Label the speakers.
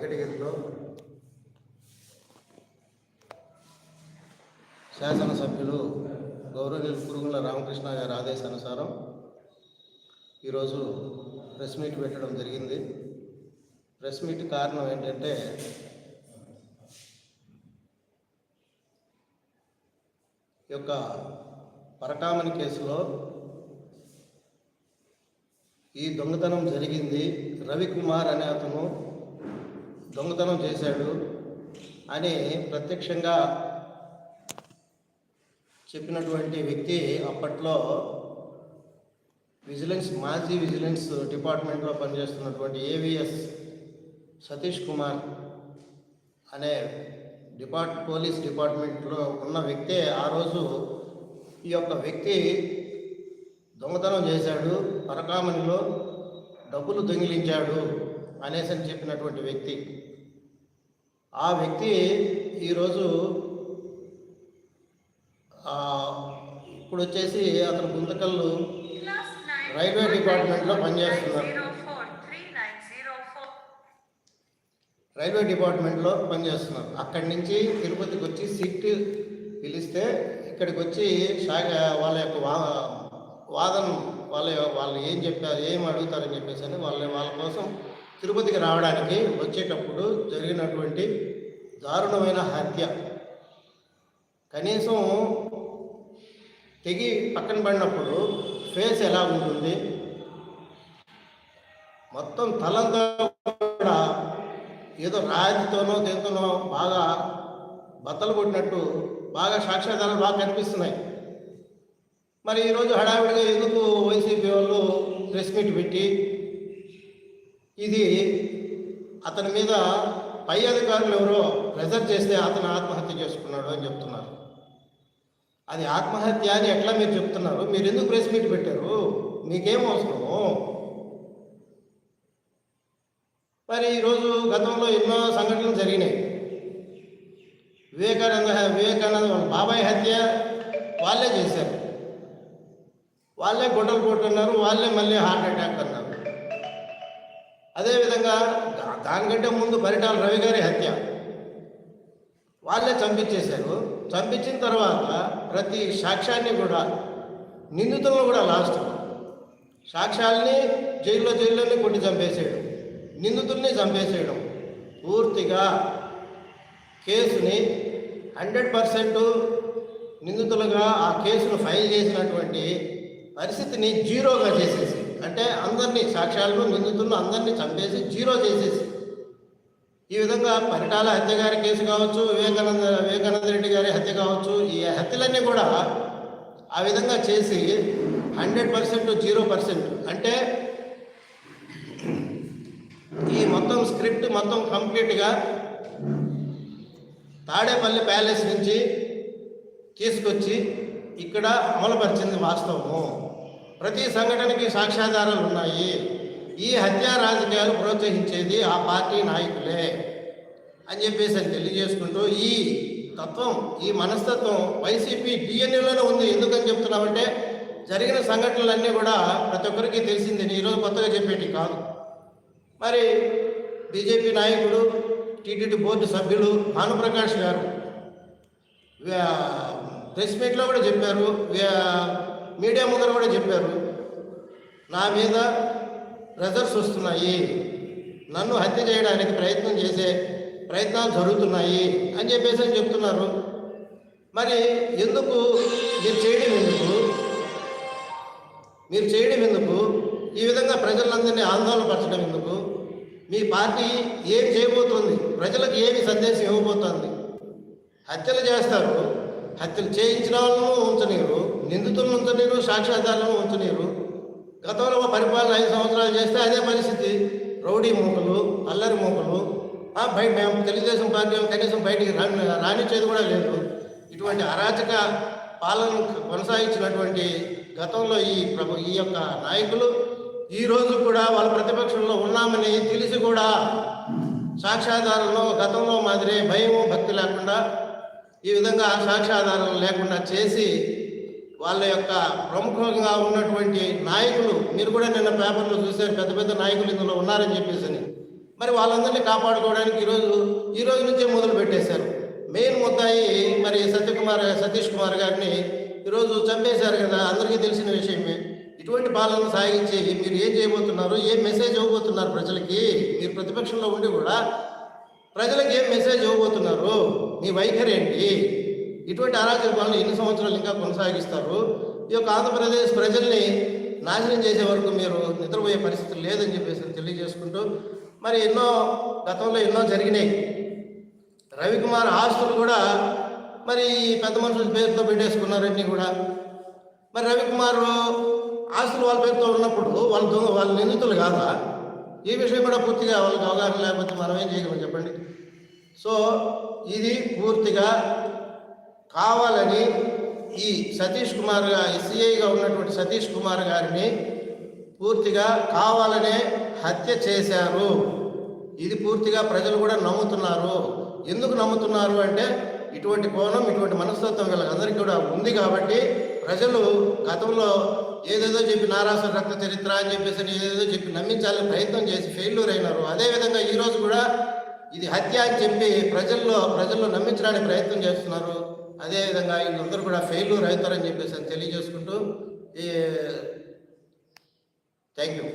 Speaker 1: వెంకటగిరిలో శాసనసభ్యులు గౌరవనీయులు పురుగుల రామకృష్ణ గారి ఆదేశానుసారం ఈరోజు ప్రెస్ మీట్ పెట్టడం జరిగింది. ప్రెస్ మీట్ కారణం ఏంటంటే ఈ యొక్క పరకామణి కేసులో ఈ దొంగతనం జరిగింది రవికుమార్ అనే అతను దొంగతనం చేశాడు అని ప్రత్యక్షంగా చెప్పినటువంటి వ్యక్తి అప్పట్లో విజిలెన్స్ మాజీ విజిలెన్స్ డిపార్ట్మెంట్లో పనిచేస్తున్నటువంటి ఏవిఎస్ సతీష్ కుమార్ అనే డిపార్ట్ పోలీస్ డిపార్ట్మెంట్లో ఉన్న వ్యక్తే ఆ రోజు ఈ యొక్క వ్యక్తి దొంగతనం చేశాడు పరకామణిలో డబ్బులు దొంగిలించాడు అనేసి అని చెప్పినటువంటి వ్యక్తి. ఆ వ్యక్తి ఈరోజు ఇప్పుడు వచ్చేసి అతను గుంతకల్లు
Speaker 2: రైల్వే డిపార్ట్మెంట్లో పనిచేస్తున్నారు.
Speaker 1: రైల్వే డిపార్ట్మెంట్లో పనిచేస్తున్నారు. అక్కడి నుంచి తిరుపతికి వచ్చి సీట్ పిలిస్తే ఇక్కడికి వచ్చి శాఖ వాళ్ళ యొక్క వా వాదన వాళ్ళ వాళ్ళు ఏం చెప్పారు ఏం అడుగుతారని చెప్పేసి అని వాళ్ళ వాళ్ళ కోసం తిరుపతికి రావడానికి వచ్చేటప్పుడు జరిగినటువంటి దారుణమైన హత్య. కనీసం తెగి పక్కన పడినప్పుడు ఫేస్ ఎలా ఉంటుంది? మొత్తం తలంతా కూడా ఏదో రాతితోనో దేంతోనో బాగా బత్తలు కొట్టినట్టు బాగా సాక్ష్యాధారాలు బాగా కనిపిస్తున్నాయి. మరి ఈరోజు హడావిడిగా ఎందుకు వైసీపీ వాళ్ళు ప్రెస్ మీట్ పెట్టి ఇది అతని మీద పై అధికారులు ఎవరో ప్రెజర్ చేస్తే అతను ఆత్మహత్య చేసుకున్నాడు అని చెప్తున్నారు. అది ఆత్మహత్య అని ఎట్లా మీరు చెప్తున్నారు? మీరు ఎందుకు ప్రెస్ మీట్ పెట్టారు? మీకేం అవసరము మరి ఈరోజు గతంలో ఎన్నో సంఘటనలు జరిగినాయి. వివేకానంద వివేకానంద వాళ్ళ బాబాయ్ హత్య వాళ్ళే చేశారు. వాళ్ళే గుడ్డలు కొట్టున్నారు వాళ్ళే మళ్ళీ హార్ట్ అటాక్ అన్నారు. అదేవిధంగా దానికంటే ముందు పరిటాల రవి గారి హత్య. వాళ్ళే చంపించేశారు. చంపించిన తర్వాత ప్రతి సాక్ష్యాన్ని కూడా నిందితులను కూడా లాస్ట్. సాక్ష్యాల్ని జైల్లో జైల్లోనే కొట్టి చంపేసేయడం. నిందితుల్ని చంపేసేయడం. పూర్తిగా కేసుని హండ్రెడ్ పర్సెంట్ నిందితులుగా ఆ కేసును ఫైల్ చేసినటువంటి పరిస్థితిని జీరోగా చేసేసి అంటే అందరినీ సాక్ష్యాలను నిందితులను అందరినీ చంపేసి జీరో చేసేసి. ఈ విధంగా పరిటాల హత్య గారి కేసు కావచ్చు వివేకానంద వివేకానంద రెడ్డి గారి హత్య కావచ్చు ఈ హత్యలన్నీ కూడా ఆ విధంగా చేసి హండ్రెడ్ పర్సెంట్ జీరో పర్సెంట్. అంటే ఈ మొత్తం స్క్రిప్ట్ మొత్తం కంప్లీట్గా తాడేపల్లి ప్యాలెస్ నుంచి తీసుకొచ్చి ఇక్కడ అమలుపరిచింది వాస్తవము. ప్రతి సంఘటనకి సాక్ష్యాధారాలు ఉన్నాయి. ఈ హత్యా రాజకీయాలు ప్రోత్సహించేది ఆ పార్టీ నాయకులే అని చెప్పేసి అని తెలియజేసుకుంటూ ఈ తత్వం ఈ మనస్తత్వం వైసీపీ డిఎన్ఏలోనే ఉంది. ఎందుకని చెప్తున్నామంటే జరిగిన సంఘటనలన్నీ కూడా ప్రతి ఒక్కరికి తెలిసిందే. ఈరోజు కొత్తగా చెప్పేటి కాదు. మరి బీజేపీ నాయకుడు టీటీడీ బోర్డు సభ్యులు భానుప్రకాష్ గారు ప్రెస్ మీట్లో కూడా చెప్పారు. మీడియా ముందర కూడా చెప్పారు. నా మీద ప్రెజర్స్ వస్తున్నాయి. నన్ను హత్య చేయడానికి ప్రయత్నం చేసే ప్రయత్నాలు జరుగుతున్నాయి అని చెప్పేసి అని చెప్తున్నారు. మరి ఎందుకు మీరు చేయడం ఎందుకు? మీరు చేయడం ఎందుకు? ఈ విధంగా ప్రజలందరినీ ఆందోళన పరచడం ఎందుకు? మీ పార్టీ ఏం చేయబోతుంది? ప్రజలకు ఏమి సందేశం ఇవ్వబోతోంది? హత్యలు చేస్తారు. హత్యలు చేయించిన వాళ్ళను ఉంచనీరు నిందితులను ఉంచలేరు సాక్ష్యాధారాలను ఉంచలేరు గతంలో మా పరిపాలన ఐదు సంవత్సరాలు చేస్తే అదే పరిస్థితి. రౌడీ మూకలు అల్లరి మూకలు. బయట మేము తెలుగుదేశం పార్టీ కనీసం బయటికి రాని రానిచ్చేది కూడా లేదు. ఇటువంటి అరాచక పాలన కొనసాగించినటువంటి గతంలో ఈ ప్రభు ఈ యొక్క నాయకులు ఈ రోజు కూడా వాళ్ళ ప్రతిపక్షంలో ఉన్నామని తెలిసి కూడా సాక్ష్యాధారంలో గతంలో మాదిరి భయము భక్తి లేకుండా ఈ విధంగా సాక్ష్యాధారం లేకుండా చేసి వాళ్ళ యొక్క ప్రముఖంగా ఉన్నటువంటి నాయకులు మీరు కూడా నిన్న పేపర్లో చూశారు పెద్ద పెద్ద నాయకులు ఇందులో ఉన్నారని చెప్పేసి మరి వాళ్ళందరినీ కాపాడుకోవడానికి ఈరోజు ఈ రోజు నుంచే మొదలు పెట్టేశారు. మెయిన్ ముద్దాయి మరి సత్యకుమార్ సతీష్ కుమార్ గారిని ఈరోజు చంపేశారు కదా అందరికీ తెలిసిన విషయమే. ఇటువంటి పాలన సాగించి మీరు ఏం చేయబోతున్నారు? ఏం మెసేజ్ ఇవ్వబోతున్నారు ప్రజలకి? మీరు ప్రతిపక్షంలో ఉండి కూడా ప్రజలకు ఏం మెసేజ్ ఇవ్వబోతున్నారు? మీ వైఖరి ఏంటి? ఇటువంటి అరాచక పాలన ఎన్ని సంవత్సరాలు ఇంకా కొనసాగిస్తారు? ఈ యొక్క ఆంధ్రప్రదేశ్ ప్రజల్ని నాశనం చేసే వరకు మీరు నిద్రపోయే పరిస్థితి లేదని చెప్పేసి తెలియజేసుకుంటూ మరి ఎన్నో గతంలో ఎన్నో జరిగినాయి. రవికుమార్ ఆస్తులు కూడా మరి ఈ పెద్ద మనుషుల పేరుతో పెట్టేసుకున్నారన్నీ కూడా. మరి రవికుమార్ ఆస్తులు వాళ్ళ పేరుతో ఉన్నప్పుడు వాళ్ళ దొంగ వాళ్ళ నిందితులు కాదా? ఈ విషయం కూడా పూర్తిగా వాళ్ళకి అవగాహన లేకపోతే మనం ఏం చేయగలం చెప్పండి? సో ఇది పూర్తిగా కావాలని ఈ సతీష్ కుమార్ ఎస్సీఐగా ఉన్నటువంటి సతీష్ కుమార్ గారిని పూర్తిగా కావాలనే హత్య చేశారు. ఇది పూర్తిగా ప్రజలు కూడా నమ్ముతున్నారు. ఎందుకు నమ్ముతున్నారు అంటే ఇటువంటి కోణం ఇటువంటి మనస్తత్వం వీళ్ళందరికీ కూడా ఉంది కాబట్టి ప్రజలు గతంలో ఏదేదో చెప్పి నారాసుర రక్త చరిత్ర అని చెప్పేసి ఏదేదో చెప్పి నమ్మించాలని ప్రయత్నం చేసి ఫెయిల్యూర్ అయినారు. అదేవిధంగా ఈరోజు కూడా ఇది హత్య అని చెప్పి ప్రజల్లో ప్రజల్లో నమ్మించడానికి ప్రయత్నం చేస్తున్నారు. అదేవిధంగా వీళ్ళందరూ కూడా ఫెయిల్యూర్ అవుతారని చెప్పేసి అని తెలియజేసుకుంటూ ఈ థ్యాంక్ యూ